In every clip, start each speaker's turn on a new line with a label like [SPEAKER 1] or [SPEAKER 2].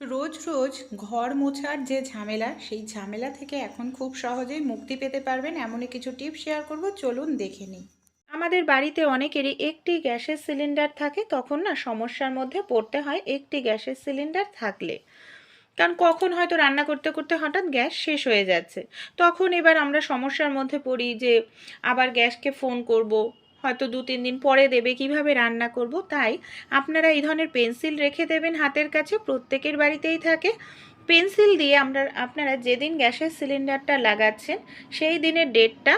[SPEAKER 1] রোজ রোজ ঘর মোছার যে ঝামেলা, সেই ঝামেলা থেকে এখন খুব সহজেই মুক্তি পেতে পারবেন এমনই কিছু টিপস শেয়ার করব, চলুন দেখে নিই। আমাদের বাড়িতে অনেকেরই একটি গ্যাসের সিলিন্ডার থাকে, তখন না সমস্যার মধ্যে পড়তে হয় একটি গ্যাসের সিলিন্ডার থাকলে। কারণ কখন হয়তো রান্না করতে করতে হঠাৎ গ্যাস শেষ হয়ে যাচ্ছে। তখন এবার আমরা সমস্যার মধ্যে পড়ি যে, আবার গ্যাসকে ফোন করব হয়তো দু তিন দিন পরে দেবে, কীভাবে রান্না করব? তাই আপনারা এই ধরনের পেন্সিল রেখে দেবেন হাতের কাছে, প্রত্যেকের বাড়িতেই থাকে। পেন্সিল দিয়ে আমরা, আপনারা যেদিন গ্যাসের সিলিন্ডারটা লাগাচ্ছেন, সেই দিনের ডেটটা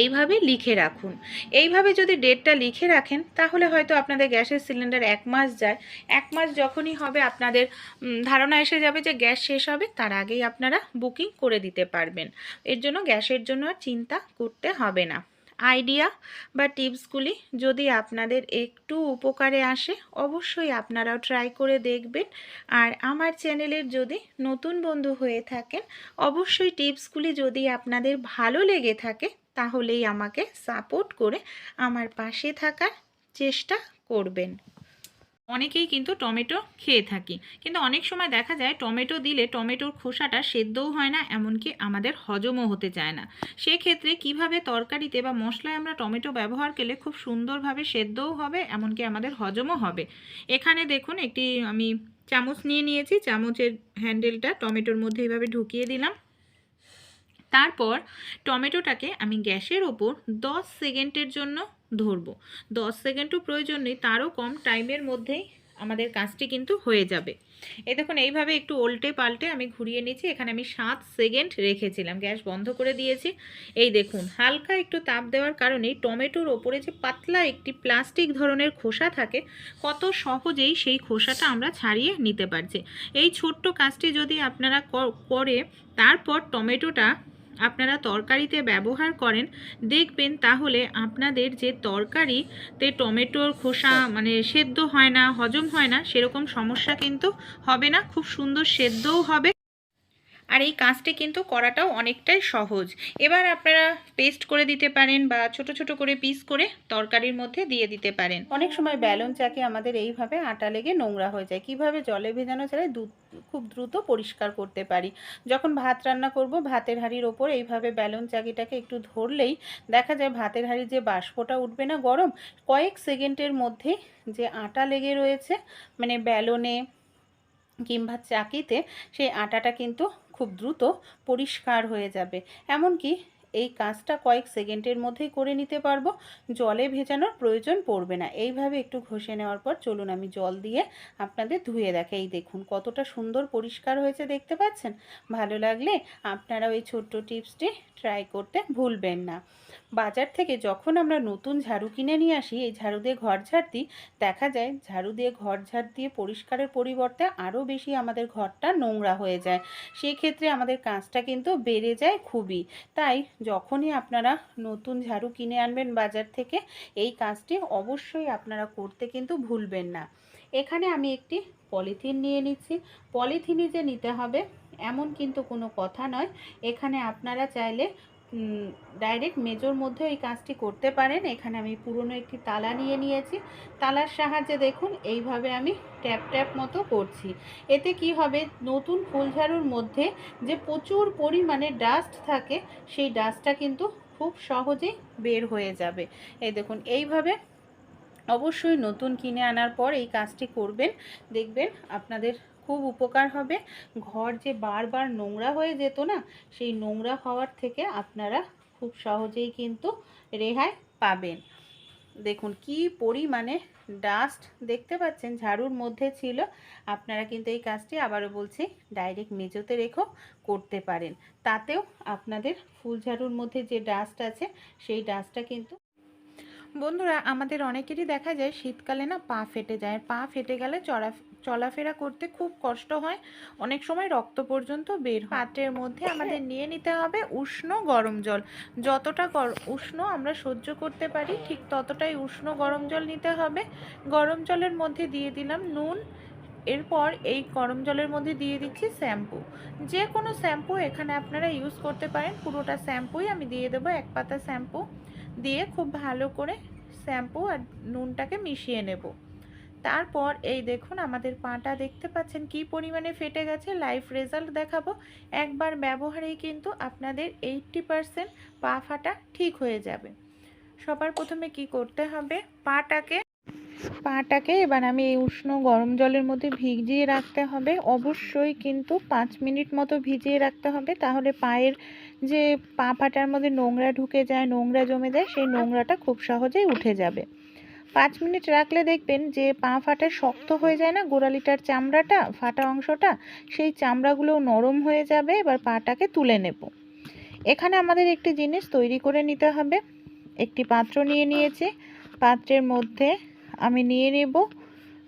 [SPEAKER 1] এইভাবে লিখে রাখুন। এইভাবে যদি ডেটটা লিখে রাখেন, তাহলে হয়তো আপনাদের গ্যাসের সিলিন্ডার এক মাস যায়। এক মাস যখনই হবে, আপনাদের ধারণা এসে যাবে যে গ্যাস শেষ হবে, তার আগেই আপনারা বুকিং করে দিতে পারবেন। এর জন্য গ্যাসের জন্য আর চিন্তা করতে হবে না। আইডিয়া বা টিপসগুলি যদি আপনাদের একটু উপকারে আসে, অবশ্যই আপনারাও ট্রাই করে দেখবেন। আর আমার চ্যানেলের যদি নতুন বন্ধু হয়ে থাকেন, অবশ্যই টিপসগুলি যদি আপনাদের ভালো লেগে থাকে, তাহলেই আমাকে সাপোর্ট করে আমার পাশে থাকার চেষ্টা করবেন। অনেকেই কিন্তু টমেটো খেয়ে থাকি। কিন্তু অনেক সময় দেখা যায় টমেটো দিলে টমেটোর খোসাটা সেদ্ধও হয় না, এমনকি আমাদের হজমও হতে চায় না। সেক্ষেত্রে কীভাবে তরকারিতে বা মশলায় আমরা টমেটো ব্যবহার করলে খুব সুন্দরভাবে সেদ্ধও হবে, এমনকি আমাদের হজমও হবে? এখানে দেখুন একটি আমি চামচ নিয়ে নিয়েছি, চামচের হ্যান্ডেলটা টমেটোর মধ্যে এইভাবে ঢুকিয়ে দিলাম। তারপর টমেটোটাকে আমি গ্যাসের ওপর দশ সেকেন্ডের জন্য ধরবো। দশ সেকেন্ডও প্রয়োজন নেই, তারও কম টাইমের মধ্যেই আমাদের কাজটি কিন্তু হয়ে যাবে। এই দেখুন, এইভাবে একটু উল্টে পাল্টে আমি ঘুরিয়ে নিয়েছি, এখানে আমি সাত সেকেন্ড রেখেছিলাম, গ্যাস বন্ধ করে দিয়েছি। এই দেখুন, হালকা একটু তাপ দেওয়ার কারণে টমেটোর ওপরে যে পাতলা একটি প্লাস্টিক ধরনের খোসা থাকে, কত সহজেই সেই খোসাটা আমরা ছাড়িয়ে নিতে পারছি। এই ছোট্ট কাজটি যদি আপনারা করে, তারপর টমেটোটা আপনারা তরকারিতে ব্যবহার করেন, দেখবেন তাহলে আপনাদের যে তরকারিতে টমেটোর খোসা মানে সেদ্ধ হয় না, হজম হয় না, সেরকম সমস্যা কিন্তু হবে না, খুব সুন্দর সেদ্ধও হবে। আর এই কাজটি কিন্তু করাটাও অনেকটাই সহজ। এবার আপনারা পেস্ট করে দিতে পারেন বা ছোট ছোট করে পিস করে তরকারির মধ্যে দিয়ে দিতে পারেন। অনেক সময় ব্যালন চাকে আমাদের এইভাবে আটা লেগে নোংরা হয়ে যায়। কীভাবে জলে ভেজানো ছাড়াই দু- খুব দ্রুত পরিষ্কার করতে পারি। যখন ভাত রান্না করব, ভাতের হাঁড়ির ওপর এইভাবে ব্যালন চাকিটাকে একটু ধরলেই দেখা যায় ভাতের হাঁড়ির যে বাষ্পটা উঠবে না গরম, কয়েক সেকেন্ডের মধ্যে যে আটা লেগে রয়েছে মানে ব্যালনে কিংবা চাকিতে সেই আটাটা কিন্তু খুব দ্রুত পরিষ্কার হয়ে যাবে। এমনকি এই কাজটা কয়েক সেকেন্ডের মধ্যেই করে নিতে পারব। জলে ভেজানোর প্রয়োজন পড়বে না। এইভাবে একটু ঘষে নেওয়ার পর চলুন আমি জল দিয়ে আপনাদের ধুয়ে দেখে এই দেখুন কতটা সুন্দর পরিষ্কার হয়েছে, দেখতে পাচ্ছেন? ভালো লাগলে আপনারাও এই ছোট্ট টিপসটি ট্রাই করতে ভুলবেন না। বাজার থেকে যখন আমরা নতুন ঝাড়ু কিনে নিয়ে আসি, এই ঝাড়ু দিয়ে ঘর ঝাড় দিই, দেখা যায় ঝাড়ু দিয়ে ঘর ঝাড় দিয়ে পরিষ্কারের পরিবর্তে আরও বেশি আমাদের ঘরটা নোংরা হয়ে যায়। সেই ক্ষেত্রে আমাদের কাজটা কিন্তু বেড়ে যায় খুবই। তাই যখনই আপনারা নতুন ঝাড়ু কিনে আনবেন বাজার থেকে, এই কাজটি অবশ্যই আপনারা করতে কিন্তু ভুলবেন না। এখানে আমি একটি পলিথিন নিয়ে নিচ্ছি। পলিথিনই যে নিতে হবে, এমন কিন্তু কোনো কথা নয়। এখানে আপনারা চাইলে ডাইরেক্ট মেজোর মধ্যে এই কাজটি করতে পারেন। এখানে আমি পুরনো একটি তালা নিয়ে নিয়েছি। তালার সাহায্যে দেখুন, এইভাবে আমি ট্যাপ ট্যাপ মতো করছি। এতে কি হবে? নতুন ফুলঝাড়ুর মধ্যে যে প্রচুর পরিমাণে ডাস্ট থাকে, সেই ডাস্টটা কিন্তু খুব সহজেই বের হয়ে যাবে। এই দেখুন, এইভাবে অবশ্যই নতুন কিনে আনার পর এই কাজটি করবেন। দেখবেন আপনাদের খুব উপকার হবে। ঘর যে বারবার নোংরা হয়ে যেত না, সেই নোংরা হওয়ার থেকে আপনারা খুব সহজেই কিন্তু রেহাই পাবেন। দেখুন কি পরিমাণে ডাস্ট দেখতে পাচ্ছেন, ঝাড়ুর মধ্যে ছিল। আপনারা কিন্তু এই কাজটি আবারও বলছি ডাইরেক্ট মেজোতে রেখো করতে পারেন। তাতেও আপনাদের ফুল ঝাড়ুর মধ্যে যে ডাস্ট আছে, সেই ডাস্টটা কিন্তু বন্ধুরা, আমাদের অনেকেরই দেখা যায় শীতকালে না পা ফেটে যায়। পা ফেটে গেলে চড়া, চলাফেরা করতে খুব কষ্ট হয়। অনেক সময় রক্ত পর্যন্ত বের পাত্রের মধ্যে আমাদের নিয়ে নিতে হবে উষ্ণ গরম জল। যতটা উষ্ণ আমরা সহ্য করতে পারি, ঠিক ততটাই উষ্ণ গরম জল নিতে হবে। গরম জলের মধ্যে দিয়ে দিলাম নুন। এরপর এই গরম জলের মধ্যে দিয়ে দিচ্ছি শ্যাম্পু। যে কোনো শ্যাম্পু এখানে আপনারা ইউজ করতে পারেন। পুরোটা শ্যাম্পুই আমি দিয়ে দেবো, এক পাতা শ্যাম্পু। দিয়ে খুব ভালো করে শ্যাম্পু আর নুনটাকে মিশিয়ে নেব। তারপর এই দেখুন আমাদের পাটা দেখতে পাচ্ছেন কি পরিমাণে ফেটে গেছে। লাইফ রেজাল্ট দেখাবো। একবার ব্যবহারেই কিন্তু আপনাদের এইটটি পারসেন্ট পা ফাটা ঠিক হয়ে যাবে। সবার প্রথমে কি করতে হবে? পাটাকে পাটাকে এবার আমি এই উষ্ণ গরম জলের মধ্যে ভিজিয়ে রাখতে হবে। অবশ্যই কিন্তু পাঁচ মিনিট মতো ভিজিয়ে রাখতে হবে। তাহলে পায়ের যে পা ফাটার মধ্যে নোংরা ঢুকে যায়, নোংরা জমে যায়, সেই নোংরাটা খুব সহজেই উঠে যাবে। পাঁচ মিনিট রাখলে দেখবেন যে পা ফাটা শক্ত হয়ে যায় না, গোড়ালিটার চামড়াটা, ফাটা অংশটা, সেই চামড়াগুলো নরম হয়ে যাবে, এবার পাটাকে তুলে নেব। এখানে আমাদের একটি জিনিস তৈরি করে নিতে হবে। একটি পাত্র নিয়ে নিয়েছি। পাত্রের মধ্যে আমি নিয়ে নেব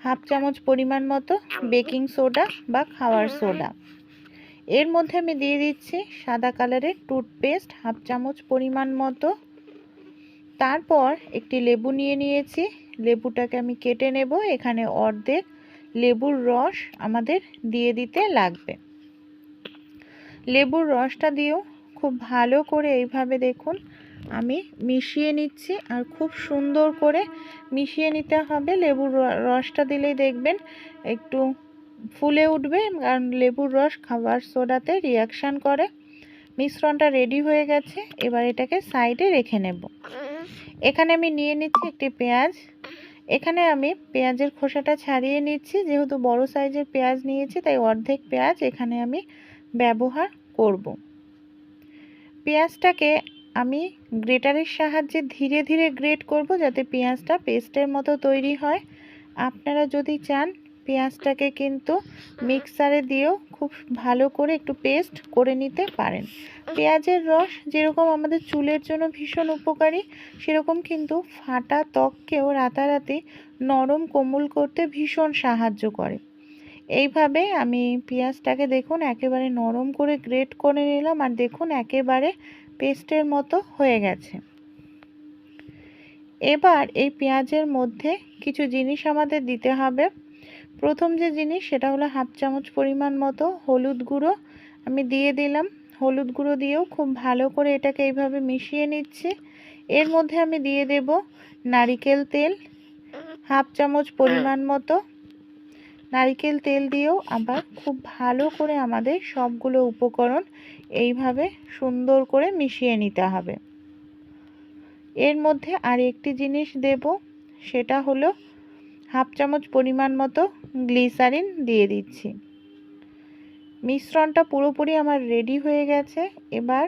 [SPEAKER 1] হাফ চামচ পরিমাণ মতো বেকিং সোডা বা খাওয়ার সোডা। এর মধ্যে আমি দিয়ে দিচ্ছি সাদা কালারের টুথপেস্ট হাফ চামচ পরিমাণ মতো। তারপর একটি লেবু নিয়ে নিয়েছি। লেবুটাকে আমি কেটে নেব। এখানে অর্ধেক লেবুর রস আমাদের দিয়ে দিতে লাগবে। লেবুর রসটা দিয়েও খুব ভালো করে এইভাবে দেখুন, আমি মিশিয়ে নিচ্ছি আর খুব সুন্দর করে মিশিয়ে নিতে হবে। লেবুর রসটা দিলেই দেখবেন একটু ফুলে উঠবে, কারণ লেবুর রস খাবার সোডাতে রিয়াকশান করে। মিশ্রণটা রেডি হয়ে গেছে, এবার এটাকে সাইডে রেখে নেব। এখানে আমি নিয়ে নিচ্ছি একটি পেঁয়াজ। এখানে আমি পেঁয়াজের খোসাটা ছাড়িয়ে নিচ্ছি, যেহেতু বড় সাইজের পেঁয়াজ নিয়েছি, তাই অর্ধেক পেঁয়াজ এখানে আমি ব্যবহার করব। পেঁয়াজটাকে আমি গ্রেটারের সাহায্যে ধীরে ধীরে গ্রেট করব, যাতে পেঁয়াজটা পেস্টের মতো তৈরি হয়। আপনারা যদি চান পেঁয়াজটাকে কিন্তু মিক্সারে দিয়েও খুব ভালো করে একটু পেস্ট করে নিতে পারেন। পেঁয়াজের রস যেরকম আমাদের চুলের জন্য ভীষণ উপকারী, সেরকম কিন্তু ফাটা ত্বককেও রাতারাতি নরম কোমল করতে ভীষণ সাহায্য করে। এইভাবে আমি পেঁয়াজটাকে দেখুন একেবারে নরম করে গ্রেট করে নিলাম আর দেখুন একেবারে পেস্টের মতো হয়ে গেছে। এবার এই পেঁয়াজের মধ্যে কিছু জিনিস আমাদের দিতে হবে। প্রথম যে জিনিস সেটা হলো হাফ চামচ পরিমাণ মতো হলুদ গুঁড়ো। আমি দিয়ে দিলাম। হলুদ গুঁড়ো দিয়েও খুব ভালো করে এটাকে এইভাবে মিশিয়ে নিচ্ছি। এর মধ্যে আমি দিয়ে দেব নারিকেল তেল। হাফ চামচ পরিমাণ মতো নারিকেল তেল দিয়েও আবার খুব ভালো করে আমাদের সবগুলো উপকরণ এইভাবে সুন্দর করে মিশিয়ে নিতে হবে। এর মধ্যে আর একটি জিনিস দেব, সেটা হলো হাফ চামচ পরিমাণ মতো গ্লিসারিন দিয়ে দিচ্ছি। মিশ্রণটা পুরোপুরি আমার রেডি হয়ে গেছে। এবার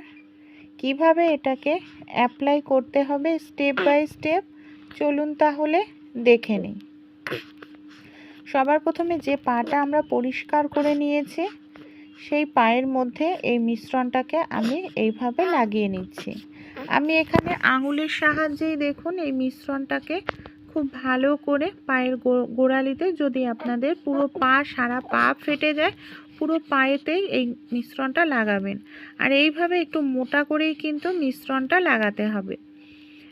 [SPEAKER 1] কীভাবে এটাকে অ্যাপ্লাই করতে হবে স্টেপ বাই স্টেপ, চলুন তাহলে দেখে নিই। সবার প্রথমে যে পাটা আমরা পরিষ্কার করে নিয়েছি, সেই পায়ের মধ্যে এই মিশ্রণটাকে আমি এইভাবে লাগিয়ে নিচ্ছি। আমি এখানে আঙুলের সাহায্যেই দেখুন এই মিশ্রণটাকে খুব ভালো করে পায়ের গোড়ালিতে যদি আপনাদের পুরো পা সারা পা ফেটে যায় পুরো পায়েতেই এই মিশ্রণটা লাগাবেন। আর এইভাবে একটু মোটা করেই কিন্তু মিশ্রণটা লাগাতে হবে।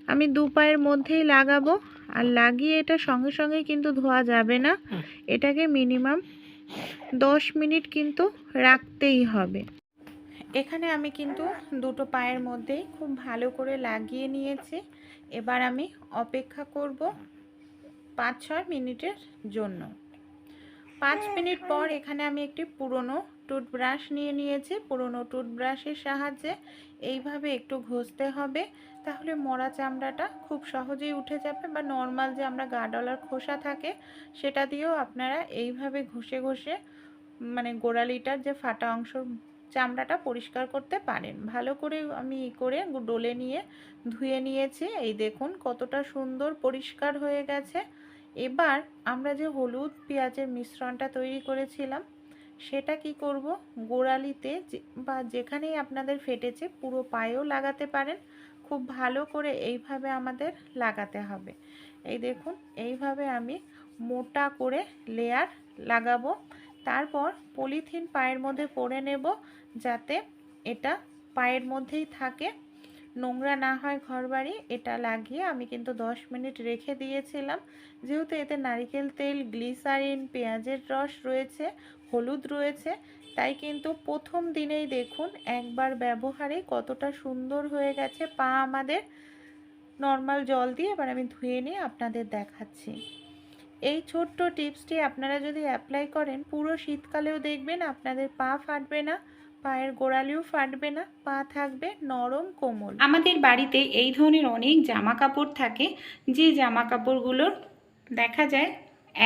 [SPEAKER 1] আমি দু পায়ের মধ্যেই লাগাবো আর লাগিয়ে এটা সঙ্গে সঙ্গে কিন্তু ধোয়া যাবে না। এটাকে মিনিমাম দশ মিনিট কিন্তু রাখতেই হবে। এখানে আমি কিন্তু দুটো পায়ের মধ্যেই খুব ভালো করে লাগিয়ে নিয়েছি। এবার আমি অপেক্ষা করব পাঁচ ছয় মিনিটের জন্য। পাঁচ মিনিট পর এখানে আমি একটি পুরনো টুথব্রাশ নিয়ে নিয়েছি। পুরনো টুথব্রাশের সাহায্যে এইভাবে একটু ঘষতে হবে। তাহলে মরা চামড়াটা খুব সহজেই উঠে যাবে বা নর্মাল যে আমরা গা ডলার খোসা থাকে সেটা দিয়েও আপনারা এইভাবে ঘষে ঘষে মানে গোড়ালিটার যে ফাটা অংশ চামড়াটা পরিষ্কার করতে পারেন। ভালো করে আমি ই করে ডলে নিয়ে ধুয়ে নিয়েছি। এই দেখুন কতটা সুন্দর পরিষ্কার হয়ে গেছে। এবার আমরা যে হলুদ পেঁয়াজের মিশ্রণটা তৈরি করেছিলাম, সেটা কি করব? গোড়ালিতে বা যেখানেই আপনাদের ফেটেছে পুরো পায়েও লাগাতে পারেন। খুব ভালো করে এইভাবে আমাদের লাগাতে হবে। এই দেখুন, এইভাবে আমি মোটা করে লেয়ার লাগাবো। তারপর পলিথিন পায়ের মধ্যে পরে নেব যাতে এটা পায়ের মধ্যেই থাকে। নোংরা না হয় ঘর বাড়ি এটা লাগিয়ে আমি কিন্তু 10 মিনিট রেখে দিয়েছিলাম। যেহেতু এতে নারিকেল তেল, গ্লিসারিন, পেঁয়াজের রস রয়েছে, হলুদ রয়েছে, তাই কিন্তু প্রথম দিনেই দেখুন একবার ব্যবহারে কতটা সুন্দর হয়ে গেছে পা আমাদের। নর্মাল জল দিয়ে এবার আমি ধুয়ে নিয়ে আপনাদের দেখাচ্ছি। এই ছোট্ট টিপসটি আপনারা যদি অ্যাপ্লাই করেন, পুরো শীতকালেও দেখবেন আপনাদের পা ফাটবে না। পায়ের গোড়ালিও ফাটবে না, পা থাকবে নরম কোমল। আমাদের বাড়িতে এই ধরনের অনেক জামা কাপড় থাকে, যে জামা কাপড়গুলোর দেখা যায়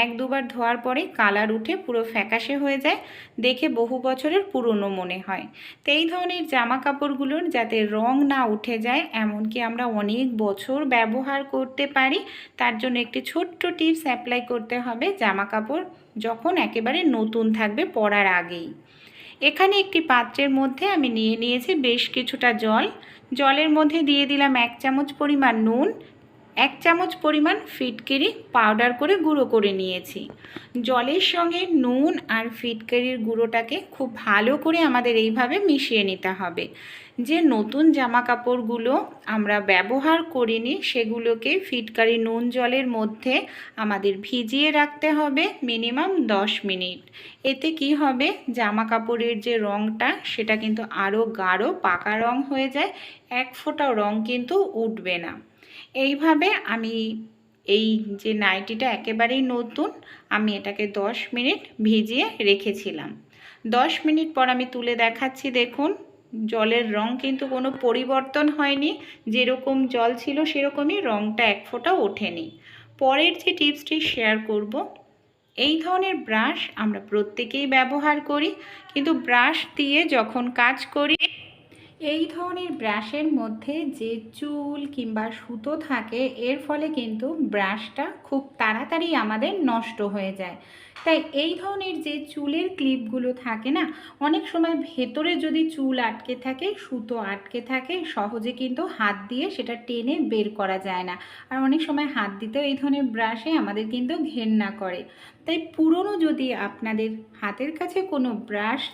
[SPEAKER 1] এক দুবার ধোয়ার পরে কালার উঠে পুরো ফ্যাকাশে হয়ে যায়, দেখে বহু বছরের পুরনো মনে হয়। তো এই ধরনের জামা কাপড়গুলোর যাতে রং না উঠে যায়, এমনকি আমরা অনেক বছর ব্যবহার করতে পারি, তার জন্য একটি ছোট্ট টিপস অ্যাপ্লাই করতে হবে জামা কাপড় যখন একেবারে নতুন থাকবে পরার আগেই। এখানে একটি পাত্রের মধ্যে আমি নিয়ে নিয়েছি বেশ কিছুটা জল। জলের মধ্যে দিয়ে দিলাম এক চামচ পরিমাণ নুন এক চামচ পরিমাণ ফিটকিরি পাউডার করে গুঁড়ো করে নিয়েছি। জলের সঙ্গে নুন আর ফিটকিরির গুঁড়োটাকে খুব ভালো করে আমাদের এইভাবে মিশিয়ে নিতে হবে। যে নতুন জামা কাপড়গুলো আমরা ব্যবহার করিনি, সেগুলোকে ফিটকারি নুন জলের মধ্যে আমাদের ভিজিয়ে রাখতে হবে মিনিমাম দশ মিনিট। এতে কি হবে? জামা কাপড়ের যে রঙটা সেটা কিন্তু আরও গাঢ় পাকা রং হয়ে যায়, এক ফোঁটাও রং কিন্তু উঠবে না। এইভাবে আমি এই যে নাইটিটা একেবারেই নতুন, আমি এটাকে দশ মিনিট ভিজিয়ে রেখেছিলাম। দশ মিনিট পর আমি তুলে দেখাচ্ছি, দেখুন। জলের রং কিন্তু কোনো পরিবর্তন হয়নি, যেরকম জল ছিল সেরকমই রংটা এক ফোঁটাও ওঠেনি। পরের যে টিপসটি শেয়ার করব, এই ধরনের ব্রাশ আমরা প্রত্যেকেই ব্যবহার করি, কিন্তু ব্রাশ দিয়ে যখন কাজ করি এই ধরনের ব্রাশের মধ্যে যে চুল কিংবা সুতো থাকে, এর ফলে কিন্তু ব্রাশটা খুব তাড়াতাড়ি আমাদের নষ্ট হয়ে যায়। তাই এই ধরনের যে চুলের ক্লিপগুলো থাকে না, অনেক সময় ভেতরে যদি চুল আটকে থাকে, সুতো আটকে থাকে, সহজে কিন্তু হাত দিয়ে সেটা টেনে বের করা যায় না। আর অনেক সময় হাত দিতেও এই ধরনের ব্রাশে আমাদের কিন্তু ঘেন্না করে। তাই পুরনো যদি আপনাদের হাতের কাছে কোনো ব্রাশ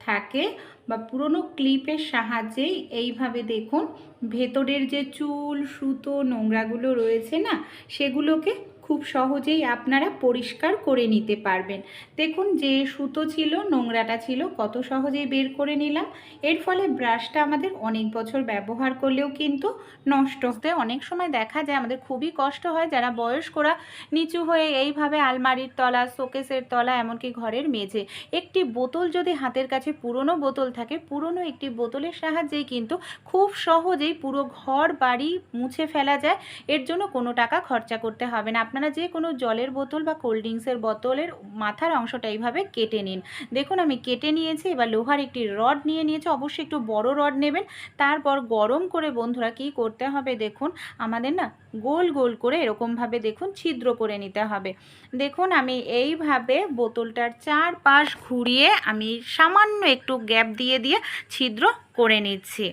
[SPEAKER 1] থাকে বা পুরনো ক্লিপের সাহায্যেই এইভাবে দেখুন ভেতরের যে চুল সুতো নোংরাগুলো রয়েছে না সেগুলোকে খুব সহজেই আপনারা পরিষ্কার করে নিতে পারবেন। দেখুন যে সুতো ছিল, নোংরাটা ছিল, কত সহজেই বের করে নিলাম। এর ফলে ব্রাশটা আমাদের অনেক বছর ব্যবহার করলেও কিন্তু নষ্ট হতে অনেক সময় দেখা যায়, আমাদের খুবই কষ্ট হয়, যারা বয়স্করা নিচু হয়ে এইভাবে আলমারির তলা, শোকেসের তলা, এমনকি ঘরের মেঝে, একটি বোতল যদি হাতের কাছে পুরনো বোতল থাকে, পুরনো একটি বোতলের সাহায্যেই কিন্তু খুব সহজেই পুরো ঘর বাড়ি মুছে ফেলা যায়। এর জন্য কোনো টাকা খরচা করতে হবে না। যে কোনো জলের বোতল বা কোল্ড ড্রিঙ্কসের বোতলের মাথার অংশটা এইভাবে কেটে নিন। দেখুন, আমি কেটে নিয়েছি, এবার লোহার একটি রড নিয়ে নিয়েছি, অবশ্যই একটু বড় রড নেবেন। তারপর গরম করে বন্ধুরা কি করতে হবে দেখুন, আমাদের না গোল গোল করে এরকমভাবে দেখুন ছিদ্র করে নিতে হবে। দেখুন, আমি এইভাবে বোতলটার চারপাশ ঘুরিয়ে আমি সামান্য একটু গ্যাপ দিয়ে দিয়ে ছিদ্র করে নিচ্ছি।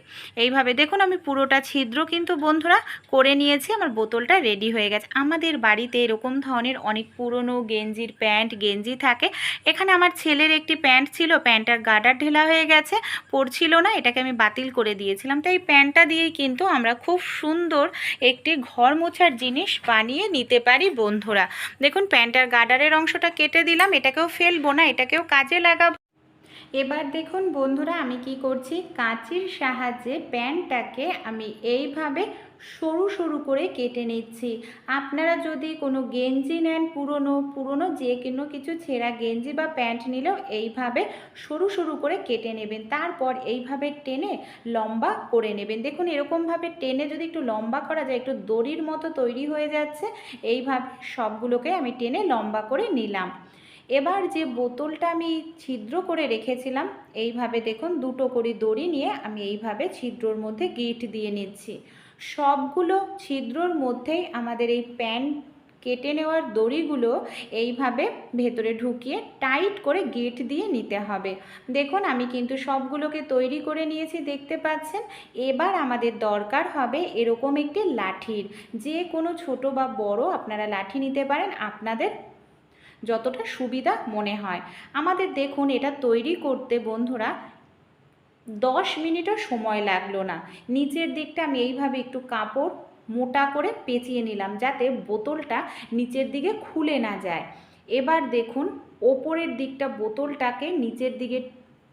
[SPEAKER 1] এইভাবে দেখুন আমি পুরোটা ছিদ্র কিন্তু বন্ধুরা করে নিয়েছি, আমার বোতলটা রেডি হয়ে গেছে। আমাদের বাড়িতে এরকম ধরনের অনেক পুরনো গেঞ্জির প্যান্ট, গেঞ্জি থাকে। এখানে আমার ছেলের একটি প্যান্ট ছিল, প্যান্টটার গার্ডার ঢেলা হয়ে গেছে, পরছিল না, এটাকে আমি বাতিল করে দিয়েছিলাম। তো এই প্যান্টটা দিয়েই কিন্তু আমরা খুব সুন্দর একটি ঘর মোছার জিনিস বানিয়ে নিতে পারি বন্ধুরা। দেখুন প্যান্টার গার্ডারের অংশটা কেটে দিলাম, এটাকেও ফেলব না, এটাকেও কাজে লাগাবো। এবার দেখুন বন্ধুরা আমি কি করছি? কাঁচির সাহায্যে প্যান্টটাকে আমি এইভাবে সরু সরু করে কেটে নিচ্ছি। আপনারা যদি কোনো গেঞ্জি নেন পুরনো পুরনো যে কোনো কিছু ছেঁড়া গেঞ্জি বা প্যান্ট নিলেও এইভাবে সরু সরু করে কেটে নেবেন। তারপর এইভাবে টেনে লম্বা করে নেবেন। দেখুন এরকমভাবে টেনে যদি একটু লম্বা করা যায়, একটু দড়ির মতো তৈরি হয়ে যাচ্ছে, এইভাবে সবগুলোকে আমি টেনে লম্বা করে নিলাম। এবার যে বোতলটা আমি ছিদ্র করে রেখেছিলাম, এইভাবে দেখুন দুটো করে দড়ি নিয়ে আমি এইভাবে ছিদ্রর মধ্যে গিট দিয়ে নিচ্ছি। সবগুলো ছিদ্রর মধ্যেই আমাদের এই প্যান্ট কেটে নেওয়ার দড়িগুলো এইভাবে ভেতরে ঢুকিয়ে টাইট করে গেট দিয়ে নিতে হবে। দেখুন আমি কিন্তু সবগুলোকে তৈরি করে নিয়েছি, দেখতে পাচ্ছেন? এবার আমাদের দরকার হবে এরকম একটি লাঠির। যে কোনো ছোট বা বড় আপনারা লাঠি নিতে পারেন, আপনাদের যতটা সুবিধা মনে হয়। আমাদের দেখুন এটা তৈরি করতে বন্ধুরা দশ মিনিটও সময় লাগল না। নিচের দিকটা আমি এইভাবে একটু কাপড় মোটা করে পেঁচিয়ে নিলাম যাতে বোতলটা নিচের দিকে খুলে না যায়। এবার দেখুন ওপরের দিকটা বোতলটাকে নিচের দিকে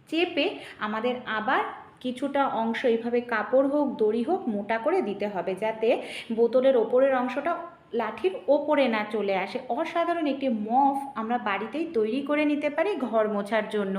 [SPEAKER 1] চেপে আমাদের আবার কিছুটা অংশ এইভাবে কাপড় হোক, দড়ি হোক মোটা করে দিতে হবে যাতে বোতলের ওপরের অংশটা লাঠির ওপরে না চলে আসে। অসাধারণ একটি মফ আমরা বাড়িতেই তৈরি করে নিতে পারি ঘর মোছার জন্য।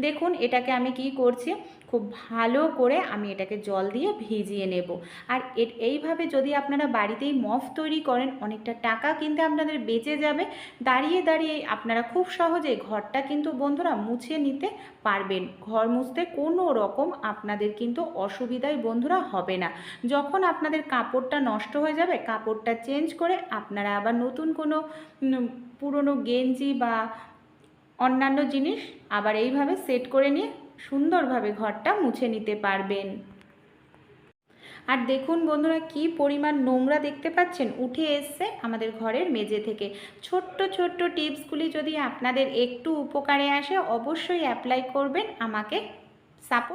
[SPEAKER 1] দেখুন, এটাকে আমি কি করছি? খুব ভালো করে আমি এটাকে জল দিয়ে ভিজিয়ে নেব। আর এইভাবে যদি আপনারা বাড়িতেই মফ তৈরি করেন, অনেকটা টাকা কিন্তু আপনাদের বেঁচে যাবে। দাঁড়িয়ে দাঁড়িয়ে আপনারা খুব সহজে ঘরটা কিন্তু বন্ধুরা মুছে নিতে পারবেন। ঘর মুছতে কোনো রকম আপনাদের কিন্তু অসুবিধাই বন্ধুরা হবে না। যখন আপনাদের কাপড়টা নষ্ট হয়ে যাবে, কাপড়টা চেঞ্জ করে আপনারা আবার নতুন কোনো পুরনো গেঞ্জি বা অন্যান্য জিনিস আবার এইভাবে সেট করে নিয়ে সুন্দরভাবে ঘরটা মুছে নিতে পারবেন। আর দেখুন বন্ধুরা, কি পরিমাণ নোংরা দেখতে পাচ্ছেন? উঠে এসছে আমাদের ঘরের মেঝে থেকে। ছোট্ট ছোট্ট টিপসগুলি যদি আপনাদের একটু উপকারে আসে, অবশ্যই অ্যাপ্লাই করবেন। আমাকে সাপোর্ট